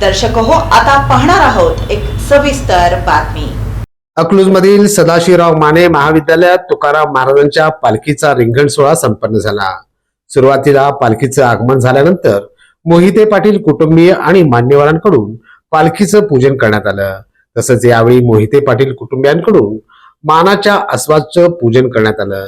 दर्शक हो आता पाहणार आहोत एक सविस्तर बातमी. अकलूजमधील सदाशिवराव माने महाविद्यालयात तुकाराम महाराजांच्या पालखीचा रिंगण सोहळा संपन्न झाला. सुरुवातीला पालखीचं आगमन झाल्यानंतर मोहिते पाटील कुटुंबीय आणि मान्यवरांकडून पालखीचं पूजन करण्यात आलं. तसंच यावेळी मोहिते पाटील कुटुंबियांकडून मानाच्या अस्वाचं पूजन करण्यात आलं.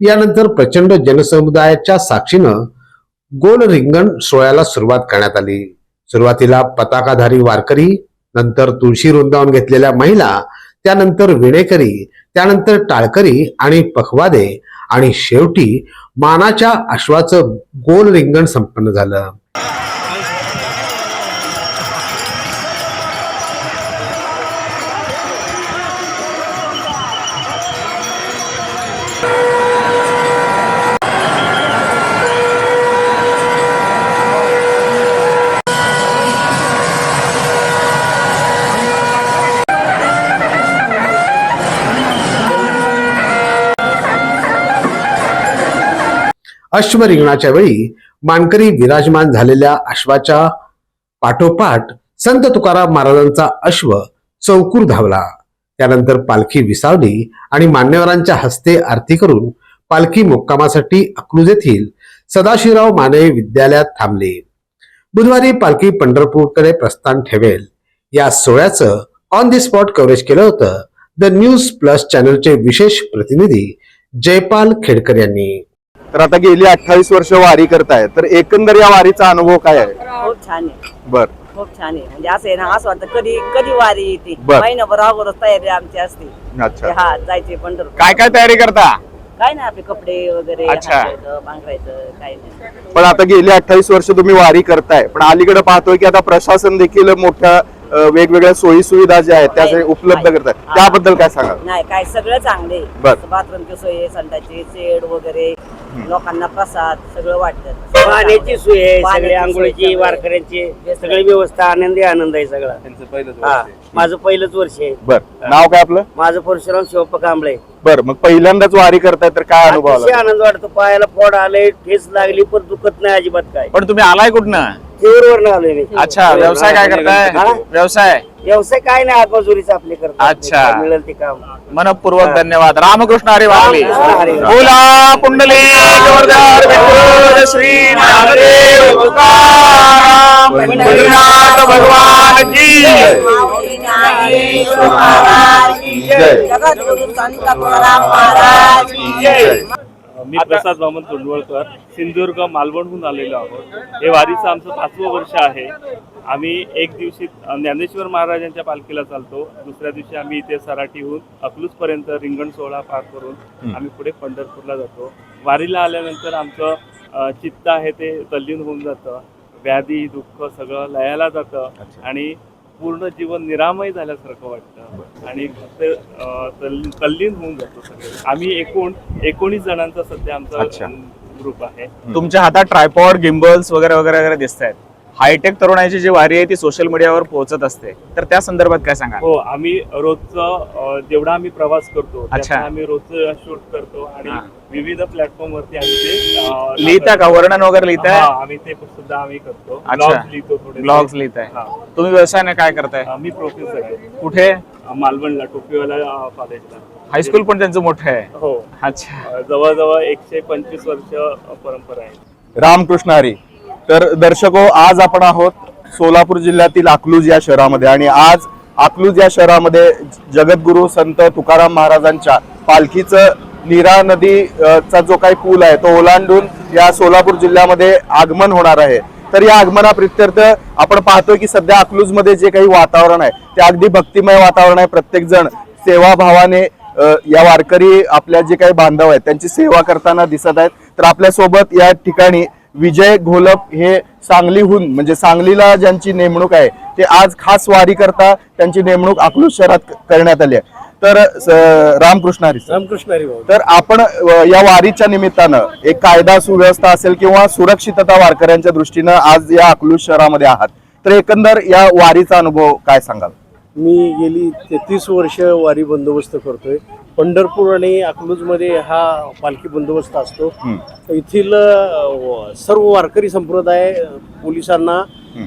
यानंतर प्रचंड जनसमुदायाच्या साक्षीनं गोल रिंगण सोहळ्याला सुरुवात करण्यात आली. सुरुवातीला पताकाधारी वारकरी नंतर तुळशी वृंदावन घेतलेल्या महिला त्यानंतर विणेकरी त्यानंतर टाळकरी आणि पखवादे आणि शेवटी मानाच्या अश्वाचं गोल रिंगण संपन्न झालं. अश्वरिंगणाच्या वेळी मानकरी विराजमान झालेल्या अश्वाच्या पाठोपाठ संत तुकाराम महाराजांचा अश्व चौकूर धावला. त्यानंतर पालखी विसावली आणि मान्यवरांच्या हस्ते आरती करून पालखी मुक्कामासाठी अकलूज येथील सदाशिवराव माने विद्यालयात थांबले. बुधवारी पालखी पंढरपूरकडे प्रस्थान ठेवेल. या सोहळ्याचं ऑन दी स्पॉट कव्हरेज केलं होतं. द न्यूज प्लस चॅनलचे विशेष प्रतिनिधी जयपाल खेडकर यांनी. तर आता गेली अठ्ठावीस वर्ष वारी करताय. तर एकंदर या वारीचा अनुभव काय आहे? खूप छान आहे. बर. खूप छान आहे. म्हणजे असं आहे ना असं वाटतं कधी कधी वारी येते. बर. महिनाभर अगोदर तयारी आमची असते. अच्छा. हा जायचे पंढरपूर. काय काय तयारी करता? काय नाही आपले कपडे वगैरे अच्छा. हाताचं, पांघरायचं काय नाही. पण आता गेली अठ्ठावीस वर्ष तुम्ही वारी करताय. पण अलीकडे पाहतोय की आता प्रशासन देखील मोठ्या अ, वेगवेगळ्या सोयी सुविधा ज्या आहेत त्या आहे, उपलब्ध आहे. हा. त्याबद्दल काय सांगाल? नाही काय सगळं चांगले बर. बाथरूमची सोय संडाची शेड वगैरे. लोकांना प्रसाद सगळं वाटतं. पाण्याची सोय आहे सगळे आंघोळीची सगळे. वारकऱ्यांची सगळी व्यवस्था आनंदी आनंद आहे सगळा. हा माझं पहिलंच वर्ष आहे. बर नाव काय आपलं? माझं परशुराम शिवप्प कांबळे. बर मग पहिल्यांदाच वारी करताय तर काय अनुभव अतिशय आला आनंद वाटतो पायाला फोड आले ठेस लागली पण दुखत नाही अजिबात काय. पण तुम्ही आलाय कुठनं? तीव्रवरनं आलोय मी. अच्छा व्यवसाय काय करताय? हा? व्यवसाय? व्यवसाय काय नाही आत्मजुरीचं आपले करतो अच्छा. मिळेल ते काम मनपूर्वक धन्यवाद रामकृष्ण हरी वारली. बोला पुंडली जोरदार विठ्ठल श्री तुकाराम पंढरीनाथ भगवान की जय. जगद्गुरु संत तुकाराम महाराज की जय. मी प्रसाद वामन तोंडवळकर सिंधुदुर्ग मालवणहून आलेलो आहोत. हे वारीचं आमचं पाचवं वर्ष आहे. आम्ही एक दिवशी ज्ञानेश्वर महाराजांच्या पालखीला चालतो. दुसऱ्या दिवशी आम्ही इथे सराटीहून अकलूजपर्यंत रिंगण सोहळा पार करून आम्ही पुढे पंढरपूरला जातो. वारीला आल्यानंतर आमचं चित्त आहे ते तल्लीन होऊन जातं. व्याधी दुःख सगळं लयाला जातं. आणि पूर्ण जीवन निरामय झाल्यासारखं वाटतं. आणि ते, अ, तल्लीन होऊन जातो सगळे. आम्ही एकूण एकोणीस जणांचा सध्या अच्छा. आमचा ग्रुप आहे. तुमच्या हातात ट्रायपॉड गिम्बल्स वगैरे वगैरे वगैरे दिसत आहेत हायटेक तरुणाची जी वारी आहे ती सोशल मीडियावर पोहोचत असते. तर त्या संदर्भात काय सांगा हो आम्ही रोजचं जेवढा आम्ही प्रवास करतो अच्छा. आम्ही रोजचं शूट करतो आणि. विविध प्लॅटफॉर्म वरती आम्ही ते लिहिता का? वर्णन वगैरे लिहिताय? हा, आम्ही ते सुद्धा आम्ही करतो. अच्छा. ब्लॉग्स लिहितो थोडे ब्लॉग्स लिहिताय. हा. तुम्ही व्यवसायाने काय करताय? आम्ही प्रोफेसर आहे. कुठे? मालवणला टोपीवाला कॉलेजला हायस्कूल पण त्यांचं मोठं आहे. हो. अच्छा. जवळजवळ एकशे पंचवीस वर्ष परंपरा आहे. रामकृष्ण हरी. तर दर्शको आज आपण आहोत सोलापूर जिल्ह्यातील अकलूज या शहरामध्ये आणि आज अकलूज या शहरामध्ये जगद्गुरु संत तुकाराम महाराजांच्या पालखीचं नीरा नदीचा जो काही पूल आहे तो ओलांडून या सोलापूर जिल्ह्यामध्ये आगमन होणार आहे. तर या आगमनाप्रित्यर्थ आपण पाहतोय की सध्या अकलूजमध्ये जे काही वातावरण आहे ते अगदी भक्तिमय वातावरण आहे. प्रत्येक जण सेवाभावाने या वारकरी आपल्या जे काही बांधव आहेत त्यांची सेवा करताना दिसत आहेत. तर आपल्यासोबत या ठिकाणी विजय घोलप हे सांगलीहून म्हणजे सांगलीला ज्यांची नेमणूक आहे ते आज खास वारी करता त्यांची नेमणूक अकलूज शहरात करण्यात आली आहे. तर रामकृष्ण हरी. रामकृष्ण हरी तर आपण या वारीच्या निमित्तानं एक कायदा सुव्यवस्था असेल किंवा सुरक्षितता वारकऱ्यांच्या दृष्टीनं आज या अकलूज शहरामध्ये आहात तर एकंदर या वारीचा अनुभव काय सांगाल? मी गेली तेहतीस वर्ष वारी बंदोबस्त करतोय. पंढरपूर आणि अकलूजमध्ये हा पालखी बंदोबस्त असतो. येथील सर्व वारकरी संप्रदाय पोलिसांना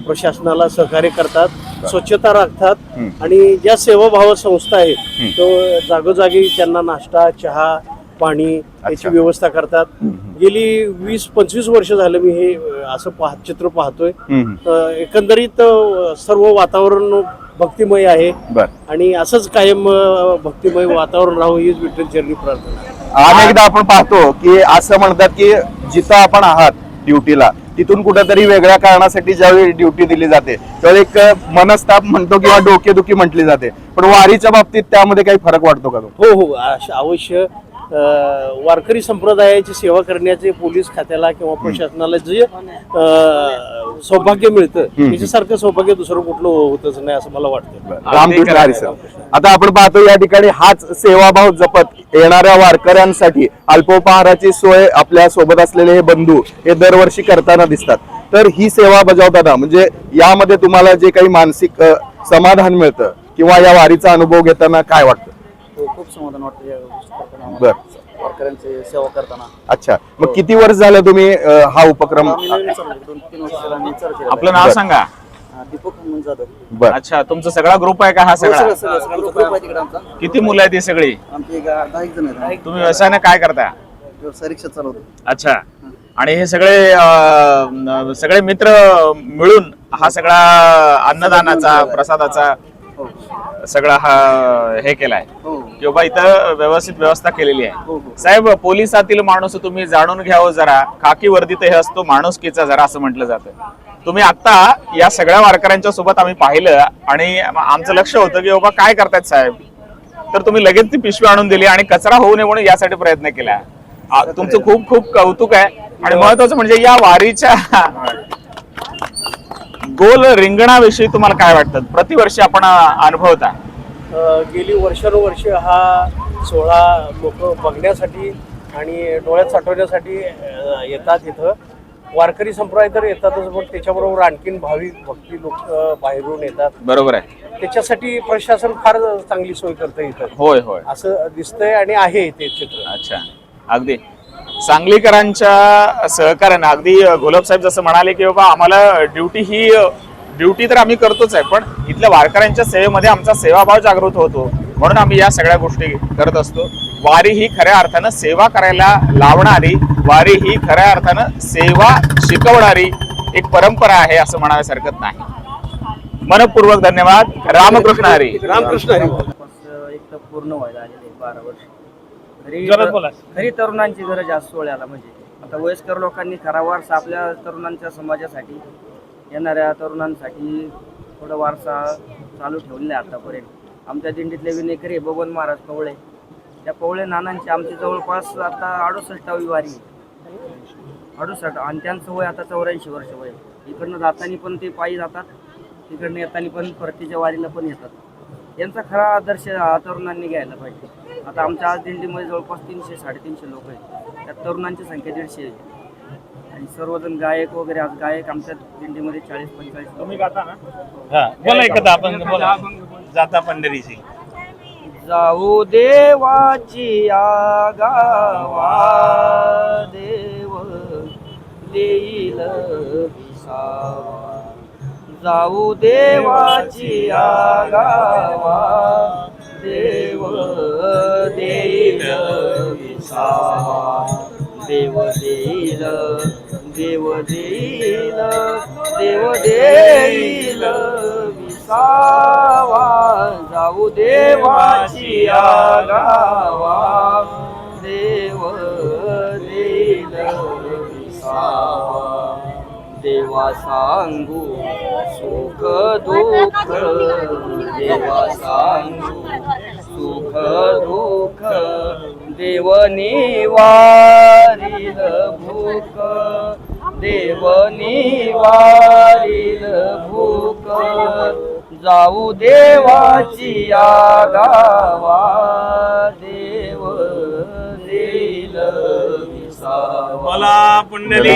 प्रशासनाला सहकार्य करतात स्वच्छता राखतात. आणि ज्या सेवाभाव संस्था आहेत तो जागोजागी त्यांना नाश्ता चहा पाणी याची व्यवस्था करतात. गेली वीस पंचवीस वर्ष झालं मी हे असं पाह चित्र पाहतोय. एकंदरीत सर्व वातावरण भक्तिमय आहे. बर. आणि असंच कायम अ, भक्तिमय वातावरण राहू हीच विठ्ठल चरणी प्रार्थना. अनेकदा आपण पाहतो की असं म्हणतात की जिथं आपण आहात ड्युटीला तिथून कुठेतरी वेगळ्या कारणासाठी ज्यावेळी ड्युटी दिली जाते त्यावेळी एक मनस्ताप म्हणतो किंवा डोकेदुखी म्हटली जाते. पण वारीच्या बाबतीत त्यामध्ये काही फरक वाटतो का तो? हो हो अश- अवश्य वारकरी संप्रदायाची सेवा करण्याचे पोलीस खात्याला किंवा प्रशासनाला जे सौभाग्य मिळतं त्याच्यासारखं सौभाग्य दुसरं कुठलं होतच नाही असं मला वाटतं. रामकृष्ण हरी सर. आता आपण पाहतो या ठिकाणी हाच सेवाभाव जपत येणाऱ्या वारकऱ्यांसाठी अल्पोपहाराची सोय आपल्यासोबत असलेले हे बंधू हे दरवर्षी करताना दिसतात. तर ही सेवा बजावताना म्हणजे यामध्ये तुम्हाला जे काही मानसिक समाधान मिळतं किंवा या वारीचा अनुभव घेताना काय वाटतं? खूप समाधान वाटतं या गोष्टी करताना आम्हाला. बर. वारकऱ्यांची सेवा करताना. अच्छा. मग किती वर्ष झालं तुम्ही अ, हा उपक्रम? आम्ही नवीन चालू केलं. दोन तीन वर्ष झालं आम्ही चालू केलं. आपलं नाव सांगा. हा, दीपक म्हणून जाधव. बर. अच्छा तुमचा सगळा ग्रुप आहे का हा सगळा? सगळं सगळं सगळं ग्रुप आहे तिकडे आमचा. किती मुलं आहेत ही सगळी? आमचे एक दहा एक जण आहेत. तुम्ही व्यवसायाने काय करता? व्यवसाय रिक्षा चालवतो. अच्छा. आणि हे सगळे अं, सगळे मित्र मिळून हा सगळा अन्नदानाचा प्रसादाचा सगळा हा हे केलाय. हो. की बाबा इथं व्यवस्थित व्यवस्था केलेली हो, आहे साहेब पोलिसातील माणूस तुम्ही जाणून घ्यावं जरा. खाकी वर्दीत हे असतो माणुसकीचा जरा असं म्हटलं जातं. तुम्ही आता या सगळ्या वारकऱ्यांच्या सोबत आम्ही पाहिलं आणि आमचं लक्ष होतं की बाबा काय करतायत साहेब. तर तुम्ही लगेच ती पिशवी आणून दिली आणि कचरा होऊ नये म्हणून यासाठी प्रयत्न केला. तुमचं खूप खूप कौतुक आहे. आणि महत्वाचं म्हणजे या वारीच्या गोल रिंगणाविषयी तुम्हाला काय वाटतं? प्रतिवर्षी आपण अनुभवता. गेली वर्षानुवर्ष हा सोहळा लोक बघण्यासाठी आणि डोळ्यात साठवण्यासाठी येतात इथं. वारकरी संप्रदाय तर येतातच पण त्याच्याबरोबर आणखीन भाविक भक्ती लोक बाहेरून येतात. बरोबर आहे. त्याच्यासाठी प्रशासन फार चांगली सोय करतं इथं. होय होय. असं दिसतंय आणि आहे ते चित्र अच्छा. अगदी. सांगलीकरांच्या सहकार्यानं अगदी गोलब साहेब जसं म्हणाले की बाबा आम्हाला ड्युटी ही ड्युटी तर आम्ही करतोच आहे पण इथल्या वारकऱ्यांच्या सेवेमध्ये आमचा सेवाभाव जागृत होतो. म्हणून आम्ही या सगळ्या गोष्टी करत असतो. वारी ही खऱ्या अर्थानं सेवा करायला लावणारी वारी ही खऱ्या अर्थानं सेवा शिकवणारी एक परंपरा आहे असं म्हणाव्यास हरकत नाही. मनपूर्वक धन्यवाद. रामकृष्ण हरी. रामकृष्ण हरी. एक तर पूर्ण व्हायला आलेले बारा वर्ष. खरी जोरात बोला. खरी तरुणांची गरज आहे सोहळ्याला म्हणजे आता वयस्कर लोकांनी खरा वारसा आपल्या तरुणांच्या समाजासाठी येणाऱ्या तरुणांसाठी थोडा वारसा चालू ठेवलेला आहे आतापर्यंत आमच्या दिंडीतले विनेकरी बबन महाराज कवळे त्या कवळे नानांची आमची जवळपास आता अडुसष्टावी वारी. अडुसष्ट आणि त्यांचं वय आता चौऱ्याऐंशी वर्ष वय. इकडनं जाताना पण ते पायी जातात तिकडनं येताना पण परतीच्या वारीला पण येतात यांचा खरा आदर्श हा तरुणांनी घ्यायला पाहिजे. आता आमच्या आज दिंडीमध्ये जवळपास तीनशे साडेतीनशे लोक आहेत. त्यात तरुणांची संख्या दीडशे आहे. आणि सर्वजण गायक वगैरे आज गायक आमच्या दिंडीमध्ये चाळीस पंचेचाळीस तुम्ही गाता ना? बोला एकदा आपण बोला. जाता पंढरीची जाऊ देवाची आगावा देव देईल विसावा. जाऊ देवाची आगावा. देव देईल विसावा. देव देईल देव देईल देव देईल विसावा. जाऊ देवाची आगावा. देव देईल विसावा. देवा सांगू सुख दुःख देवा सांगू सुख दुःख देवनी वारील भूक देवनी वारील भूक. जाऊ देवाची आगावा देव देईल विसावा. मला पुंडली